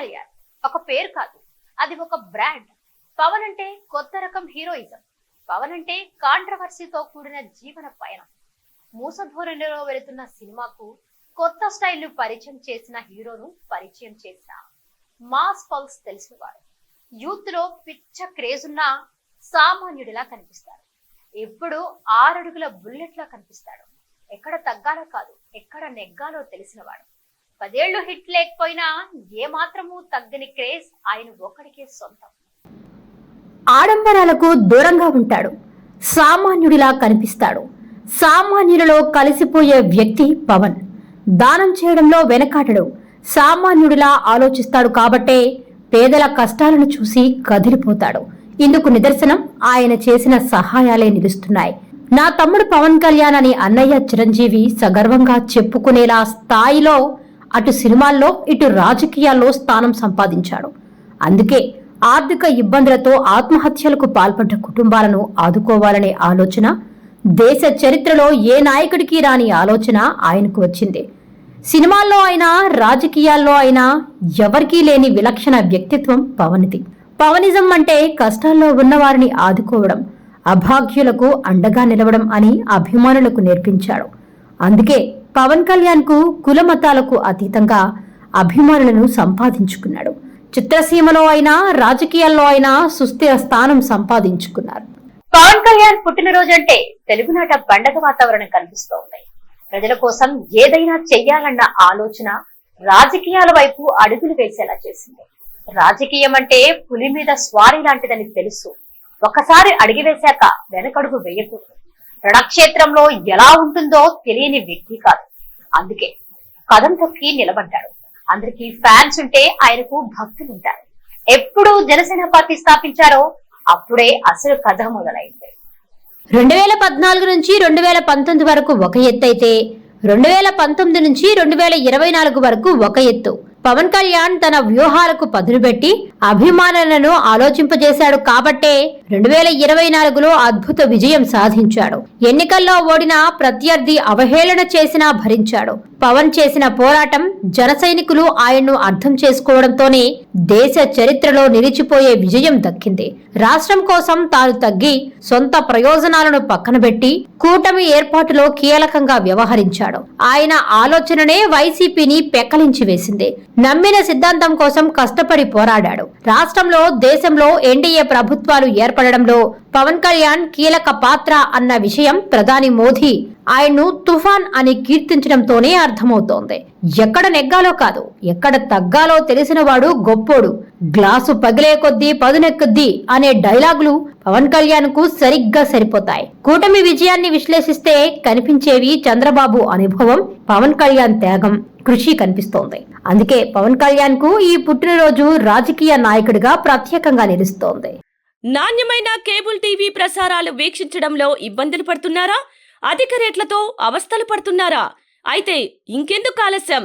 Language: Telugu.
కళ్యాణ్ ఒక పేరు కాదు. అది ఒక బ్రాండ్. పవన్ అంటే కొత్త రకం హీరోయిజం. పవన్ అంటే కాంట్రవర్సీతో కూడిన జీవన పయనం. మూసధోరణిలో వెళుతున్న సినిమాకు కొత్త స్టైల్ పరిచయం చేసిన హీరోను పరిచయం చేసిన మాస్ పల్స్ తెలిసినవాడు. యూత్లో పిచ్చ క్రేజ్ ఉన్న సామాన్యుడిలా కనిపిస్తాడు. ఎప్పుడు ఆరడుగుల బుల్లెట్ లా కనిపిస్తాడు. ఎక్కడ తగ్గాలో కాదు ఎక్కడ నెగ్గాలో తెలిసినవాడు. పదేళ్ళు హిట్ లేకపోయినా ఏ మాత్రము తగ్గని క్రేజ్ ఆయన ఒక్కడికే సొంతం. ఆడంబరాలకు దూరంగా ఉంటాడు. సామాన్యుడిలా కనిపిస్తాడు. సామాన్యులలో కలిసిపోయే వ్యక్తి పవన్. దానం చేయడంలో వెనకాటడు. సామాన్యుడిలా ఆలోచిస్తాడు కాబట్టే పేదల కష్టాలను చూసి కదిలిపోతాడు. ఇందుకు నిదర్శనం ఆయన చేసిన సహాయాలే నిలుస్తున్నాయి. నా తమ్ముడు పవన్ కళ్యాణ్ అని అన్నయ్య చిరంజీవి సగర్వంగా చెప్పుకునేలా స్థాయిలో అటు సినిమాల్లో ఇటు రాజకీయాల్లో స్థానం సంపాదించాడు. అందుకే ఆర్థిక ఇబ్బందులతో ఆత్మహత్యలకు పాల్పడ్డ కుటుంబాలను ఆదుకోవాలనే ఆలోచన దేశ చరిత్రలో ఏ నాయకుడికి రాని ఆలోచన ఆయనకు వచ్చింది. సినిమాల్లో అయినా రాజకీయాల్లో అయినా ఎవరికీ లేని విలక్షణ వ్యక్తిత్వం పవన్ది. పవనిజం అంటే కష్టాల్లో ఉన్నవారిని ఆదుకోవడం అభాగ్యులకు అండగా నిలవడం అని అభిమానులకు నేర్పించాడు. అందుకే పవన్ కళ్యాణ్కు కులమతాలకు అతీతంగా అభిమానులను సంపాదించుకున్నాడు. చిత్రసీమలో అయినా రాజకీయాల్లో అయినా సుస్థిర స్థానం సంపాదించుకున్నారు. పవన్ కళ్యాణ్ పుట్టినరోజు అంటే తెలుగునాట పండగ వాతావరణం కనిపిస్తోంది. ప్రజల కోసం ఏదైనా చెయ్యాలన్న ఆలోచన రాజకీయాల వైపు అడుగులు వేసేలా చేసింది. రాజకీయం అంటే పులి మీద స్వారీ లాంటిదని తెలుసు. ఒకసారి అడిగి వేశాక వెనకడుగు వేయకూడదు. రణక్షేత్రంలో ఎలా ఉంటుందో తెలియని వ్యక్తి కాదు. అందుకే కథం తొక్కి నిలబడ్డాడు. అందరికి ఫ్యాన్స్ ఉంటే ఆయనకు భక్తులు ఉంటారు. ఎప్పుడు జనసేన పార్టీ స్థాపించారో అప్పుడే అసలు కథ మొదలైంది. రెండు వేల పద్నాలుగు నుంచి రెండు వేల పంతొమ్మిది వరకు ఒక ఎత్తు అయితే రెండు వేల పంతొమ్మిది నుంచి రెండు వేల ఇరవై నాలుగు వరకు ఒక ఎత్తు. పవన్ కళ్యాణ్ తన వ్యూహాలకు పదును పెట్టి అభిమానులను ఆలోచింపజేశాడు కాబట్టే రెండు వేల ఇరవై నాలుగులో అద్భుత విజయం సాధించాడు. ఎన్నికల్లో ఓడిన ప్రత్యర్థి అవహేళన చేసినా భరించాడు. పవన్ చేసిన పోరాటం జన సైనికులు ఆయన్ను అర్థం చేసుకోవడంతోనే దేశ చరిత్రలో నిలిచిపోయే విజయం దక్కింది. రాష్ట్రం కోసం తాను తగ్గి సొంత ప్రయోజనాలను పక్కన పెట్టి కూటమి ఏర్పాటులో కీలకంగా వ్యవహరించాడు. ఆయన ఆలోచననే వైసీపీని పెక్కలించి వేసింది. నమ్మిన సిద్ధాంతం కోసం కష్టపడి పోరాడాడు. రాష్ట్రంలో దేశంలో ఎన్డీఏ ప్రభుత్వాలు ఏర్పడడంలో పవన్ కళ్యాణ్ కీలక పాత్ర అన్న విషయం ప్రధాని మోదీ ఆయన్ను తుఫాన్ అని కీర్తించడంతోనే అర్థమవుతోంది. ఎక్కడ నెగ్గాలో కాదు ఎక్కడ తగ్గాలో తెలిసినవాడు గొప్పోడు. గ్లాసు పగిలే కొద్దీ పదునెక్కుద్ది అనే డైలాగులు పవన్ కళ్యాణ్కు సరిగ్గా సరిపోతాయి. కూటమి విజయాన్ని విశ్లేషిస్తే కనిపించేవి చంద్రబాబు అనుభవం పవన్ కళ్యాణ్ త్యాగం కృషి కనిపిస్తోంది. అందుకే పవన్ కళ్యాణ్కు ఈ పుట్టినరోజు రాజకీయ నాయకుడిగా ప్రత్యేకంగా నిలుస్తోంది. నాణ్యమైన కేబుల్ టీవీ ప్రసారాలు వీక్షించడంలో ఇబ్బందులు పడుతున్నారా? అధిక రేట్లతో అవస్థలు పడుతున్నారా? అయితే ఇంకెందుకు ఆలస్యం?